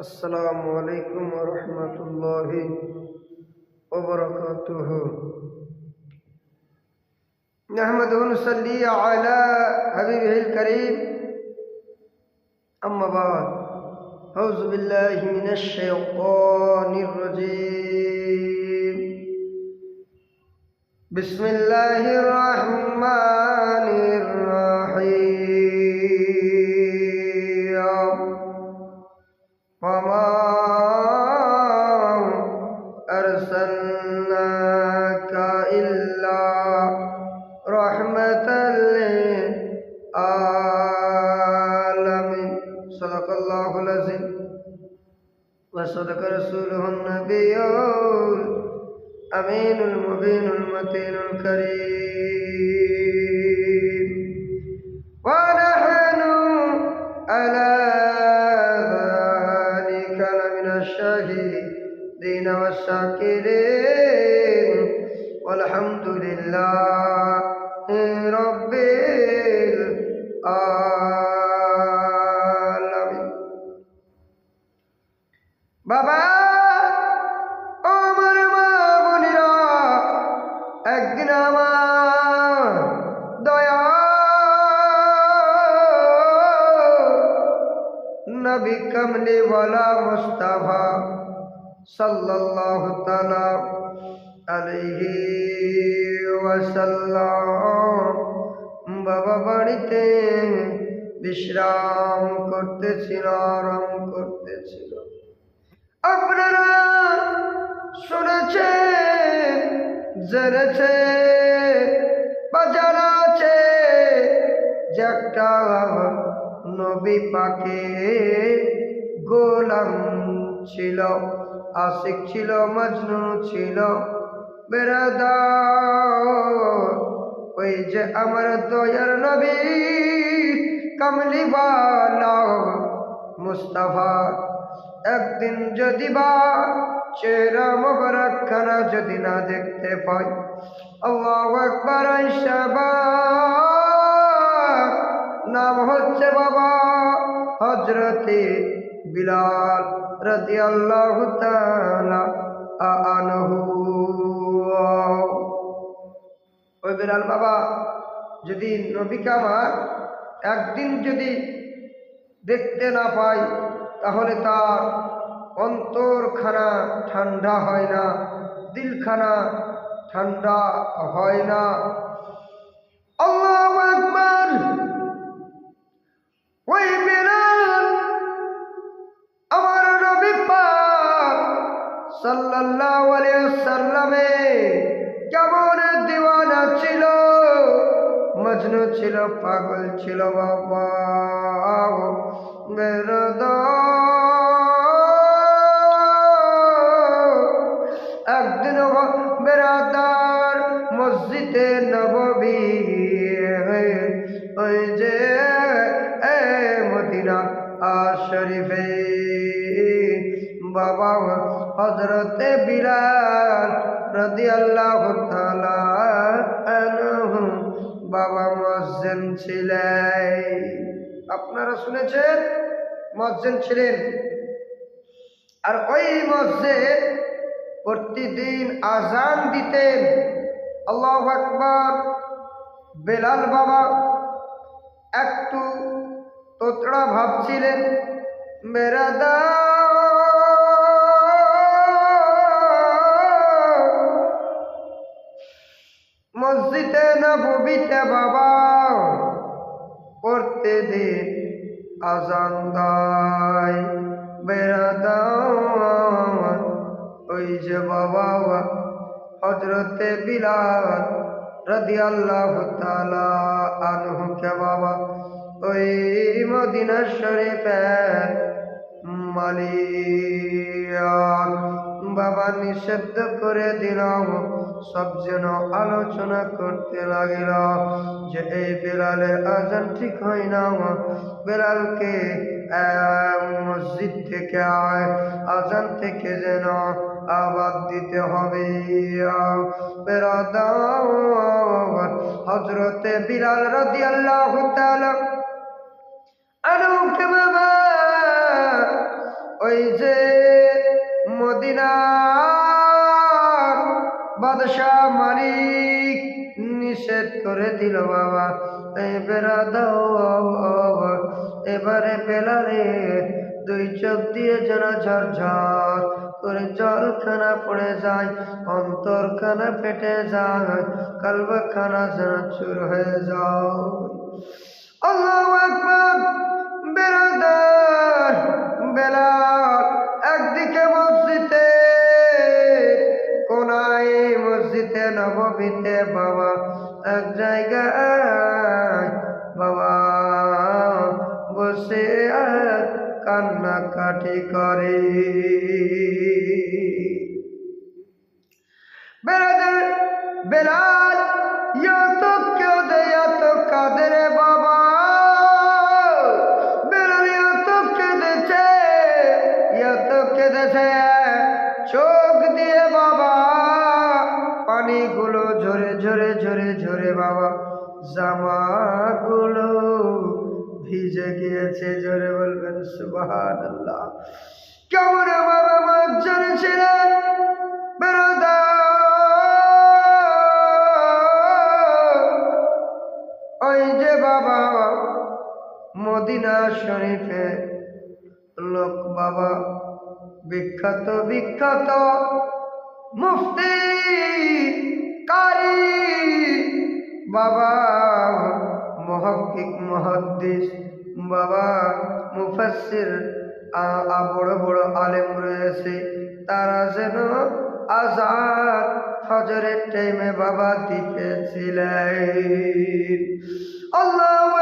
السلام عليكم ورحمة الله وبركاته. نحمده ونصلي على حبيبه الكريم. أما بعد أعوذ بالله من الشيطان الرجيم. بسم الله الرحمن الرحيم. الشاهدين والشاكرين والحمد لله رب العالمين বাবা ও আমার মা বোনেরা একদিন আমার দয়া নবী কমলিওয়ালা মুস্তাফা সাল্লাল্লাহু তাআলা আলাইহি ওয়াসাল্লাম বাবা বাড়িতে বিশ্রাম করতেছিল, আরাম করতেছিল। আপনারা শুনেছেন জেনেছে বা জানা আছে যে একটা নবী পাকে গোলাম ছিল। আশিক ছিল, মজনু ছিল। ওই যে আমার দয়ার নবী কমলিওয়ালা মুস্তাফা। একদিন যদি বা চেরা মোবারকখানা যদি না দেখতে পাই, আল্লাহ একবার নাম হচ্ছে বাবা হজরতে বিলাল। রদি আল্লাহ আনহু। ওই বাবা, যদি নবীকে আমার একদিন যদি দেখতে না পাই, তাহলে তার অন্তরখানা ঠান্ডা হয় না, দিলখানা ঠান্ডা হয় না। আলাইহি সাল্লামে কেমন দিওয়ানা ছিল? মজনু ছিল পাগল ছিল বাবা। বেরদা বাবা মসজিদ ছিলেন। আপনারা শুনেছেন? মসজিদ ছিলেন। আর ওই মসজিদ প্রতিদিন আজান দিতেন। আল্লাহ আকবর। বেলাল বাবা একটু তোতড়া ভাবছিলেন মেরাদা মসজিদে নবীতে বাবা করতে দিন আজান দায়। ওই যে বাবা হজরতে বিলাল রদি আল্লাহ আনহু কে বাবা, ওই মদিনা শরীফের মালিক বাবা নিষিদ্ধ করে দিলাম সব যেন আলোচনা করতে লাগিল যে এই বেলালের আজান ঠিক হয় না বেলালকে মসজিদ থেকে আয়। আজান থেকে যেন আবাদ দিতে হবে। হজরতে বিলাল রদি আল্লাহ আনুকে বাবা, ওই যে মদিনার বাদশাহ মালিক নিষেধ করে দিল বাবা। এই বেড়া দাও এবারে বেলারে দুই চোখ দিয়ে যেন ঝরঝর করে জলখানা পড়ে যায়, অন্তরখানা ফেটে যায়, কালবাখানা যেন চুর হয়ে যাও আল্লাহ বেরাদার, বেলাল, একদিকে মসজিদে নবমীতে বাবা এক জায়গায় বাবা বসে আর কান্নাকাটি করে। বেড়া বেলাল! জোরে বলবেন সুবাহান আল্লাহ কেমন বাবা মাছ ছিলেন? ওই যে বাবা, মদিনা শরীফে লোক বাবা, বিখ্যাত বিখ্যাত মুফতি, কারি, বাবা মহকিক মহাদ্দিস বাবা মুফাসির বড় বড় আলেম রয়েছে। তারা যেন আজাদ ফজরের টাইমে বাবা দিতেছিলেন। আল্লাহু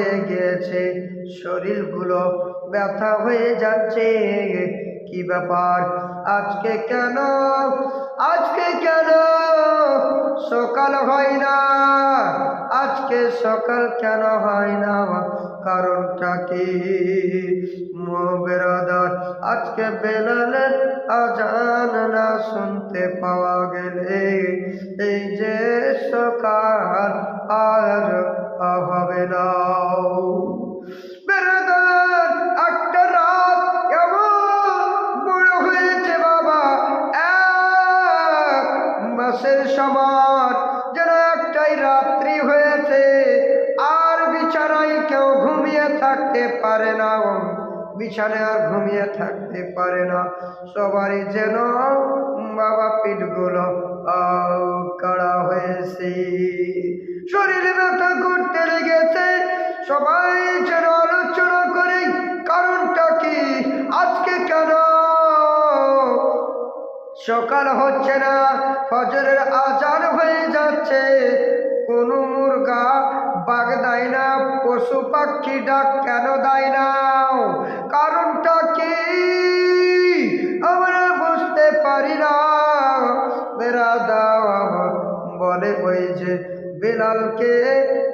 হয়ে গিয়েছে শরীরগুলো ব্যথা হয়ে যাচ্ছে। কি ব্যাপার? আজকে কেন? আজকে কেন? সকাল হয় না। আজকে সকাল কেন হয় না? কারণটা কি? বেরাদার আজকে বেলালের আজান না শুনতে পাওয়া গেলে এই যে সকাল আর হবে না। একটা রাত হয়েছে বাবা? এক যেন একটাই রাত্রি হয়েছে। আর ঘুমিয়ে থাকতে পারে না। বিছানায় আর ঘুমিয়ে থাকতে পারে না। সবারই যেন বাবা পিঠগুলো কাড়া হয়েছে। সবাই যেন আলোচনা করে, কারণটা কি? আজকে কেন? সকাল হচ্ছে না, ফজরের আজান হয়ে যাচ্ছে। কোনো মুরগা বাগ দেয় না, পশু পাখি ডাক কেন দেয় না? কারণটা কি? আমরা বুঝতে পারি না। বেড়াদা বলে ওই যে বেলালকে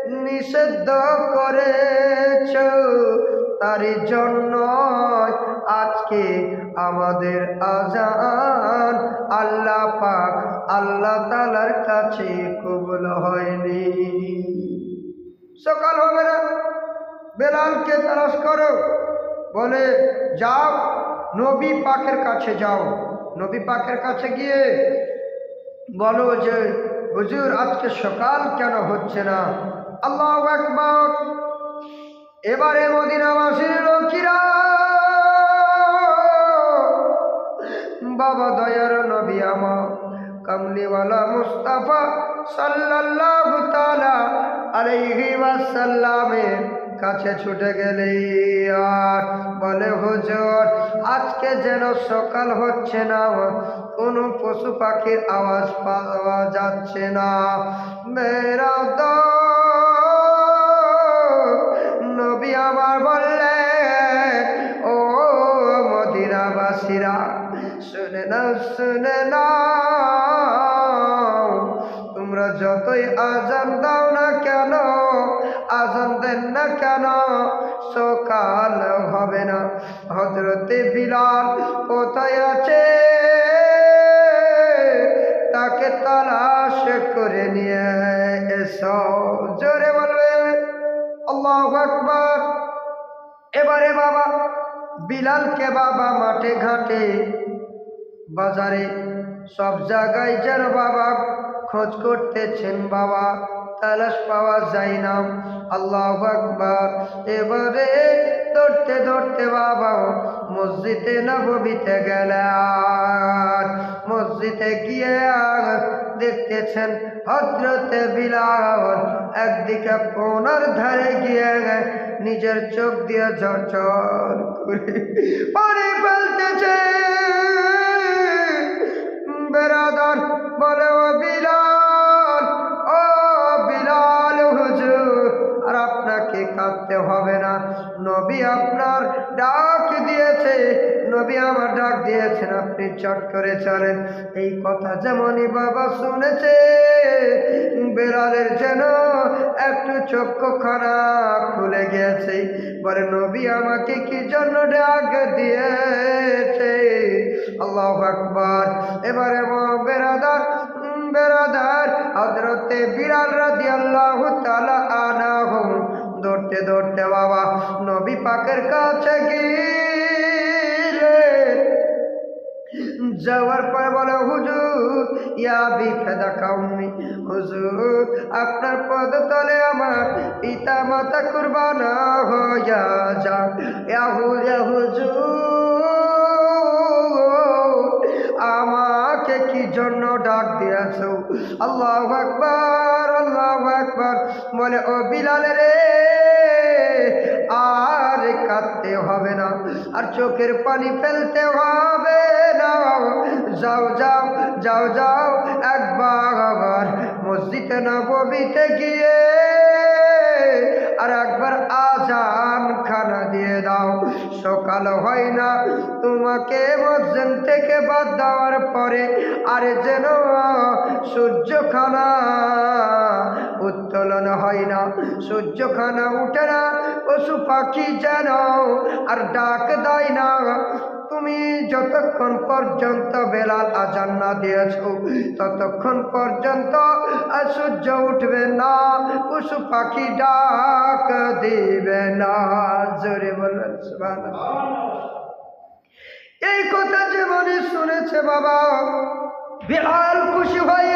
নিষিদ্ধ করেছ। তারই জন্য আজকে আমাদের আজান আল্লাহ পাক আল্লাহ তালার কাছে কবুল হয়নি। সকাল হবে না। বেলালকে তালাশ করো। বলে, যাও, নবী পাকের কাছে যাও। নবী পাকের কাছে গিয়ে বলো যে হুজুর, আজকে সকাল কেন হচ্ছে না? আল্লাহ একবার এবারে মদিনাবাসীর লোকিরা, বাবা দয়ার নবী আমা কামলিওয়ালা মুস্তাফা তাআলা আলাইহি ওয়াসাল্লামের কাছে ছুটে গেলে আর বলে, হুজুর, আজকে যেন সকাল হচ্ছে না, কোনো পশু পাখির আওয়াজ পাওয়া যাচ্ছে না। মেরা নবী আমার বললে, ও মদিনাবাসীরা, শুনে না শুনে হজরতে বিলাল কোথায় আছে? তাকে তালাশ করে নিয়ে এসো। জোরে বলবে, আল্লাহ আকবার। এবারে বাবা, বিলালকে বাবা মাঠে ঘাটে, বাজারে সব জায়গায় যেন বাবা খোঁজ করতেছেন বাবা। তালাশ পাওয়া যায় না। আল্লাহ আকবার। এবারে ধরতে ধরতে বাবা মসজিদে নবীতে গেলেন। মসজিদে গিয়ে দেখতেছেন হজরতে বিলাল একদিকে কোনার ধারে গিয়ে নিজের চোখ দিয়ে ঝরঝর করে পানি ফেলতেছে। বেরাদার বলে, ও বিলাল হবে না। নবী আপনার ডাক দিয়েছে। নবী আমার ডাক দিয়েছেন, আপনি চট করে চলেন। এই কথা যেমনই বাবা শুনেছে বেড়ালের যেন একটু চক্ষু খানা খুলে গেছে বলে, নবী আমাকে কি জন্য ডাক দিয়েছে? আল্লাহ আকবার। এবারে বেড়াদার বেড়াদার হজরতে বিড়াল রাজি আল্লাহ তালা আনা হোম দৌড়তে দৌড়তে বাবা নবী পাকের কাছে গিয়ে যাওয়ার পর বলে, হুজুর, ইয়া বিফেদা কাউমি, হুজুর, আপনার পদ তলে আমার পিতা মাতা কুরবানা হইয়া যা ইয়াহু হুজুর আমাকে কি জন্য ডাক দিয়েছ? আল্লাহ আকবার আল্লাহ আকবার। বলে, ও বিলাল রে আর চোখের পানি ফেলতে হবে না। যাও যাও যাও যাও, একবার মসজিদে নবীতে গিয়ে আর একবার আজান খানা দিয়ে দাও। সকাল হয় না, তোমাকে মসজিদ থেকে বাদ দেওয়ার পরে আরে যেন সূর্য খানা উত্তোলন হয় না। সূর্য খানা উঠে না, পশু পাখি যেন আর ডাক দেয় না। তুমি যতক্ষণ পর্যন্ত বেলাল আজান না দিয়েছ, ততক্ষণ পর্যন্ত সূর্য উঠবে না, পশু পাখি ডাক দিবে না। জোরে সুবহানাল্লাহ। এই কথা জীবনে শুনেছে বাবা বিড়াল খুশি হয়ে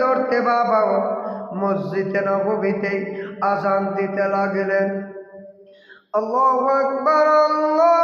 দৌড়তে বাবা মসজিদে নবীতে আজান দিতে লাগলেন। আল্লাহ আকবার আল্লাহু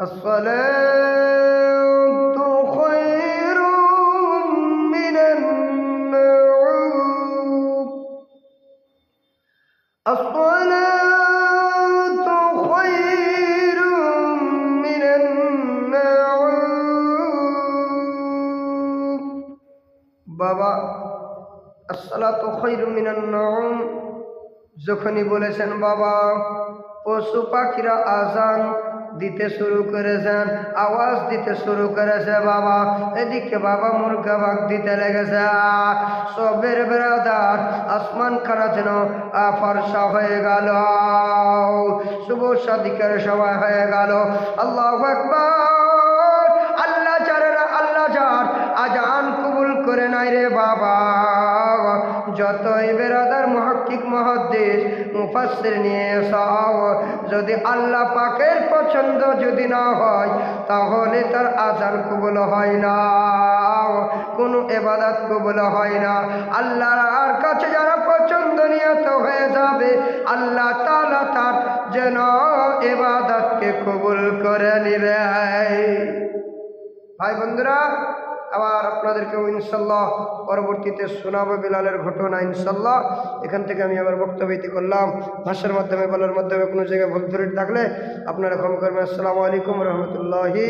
الصلاة خير من النعوم الصلاة خير من النعوم بابا الصلاة خير من النعوم যখনই বলেছেন بابا পশু آزان আজান দিতে শুরু করেছেন, আওয়াজ দিতে শুরু করেছে বাবা। এদিকে বাবা মুরগা বাগ দিতে লেগেছে। সবের বেড়াদার আসমান খানা যেন ফর্সা হয়ে গেল। শুভ সাদিকের সবাই হয়ে গেল। আল্লাহ আল্লাহ চারেরা আল্লাহ চার আজান কবুল করে নাই রে বাবা। যতই বেরাদার মহাক্কিক মহাদ্দেশ মুফাসসির নিয়ে এসাও যদি আল্লাহ পাকের পছন্দ যদি না হয়, তাহলে তার আজান কবুল হয় না। কোনো এবাদত কবুল হয় না। আল্লাহর কাছে যারা পছন্দ নিয়ত হয়ে যাবে, আল্লাহ তালা তার যেন এবাদতকে কবুল করে নিবে। ভাই বন্ধুরা আবার আপনাদেরকেও ইনশাল্লাহ পরবর্তীতে শোনাবো বিলালের ঘটনা ইনশাল্লাহ। এখান থেকে আমি আমার বক্তব্য করলাম। ভাষার মাধ্যমে, বলার মাধ্যমে কোনো জায়গায় ভুল ধরে থাকলে আপনারা ক্ষমা করবেন। আসসালামু আলাইকুম রহমতুল্লাহি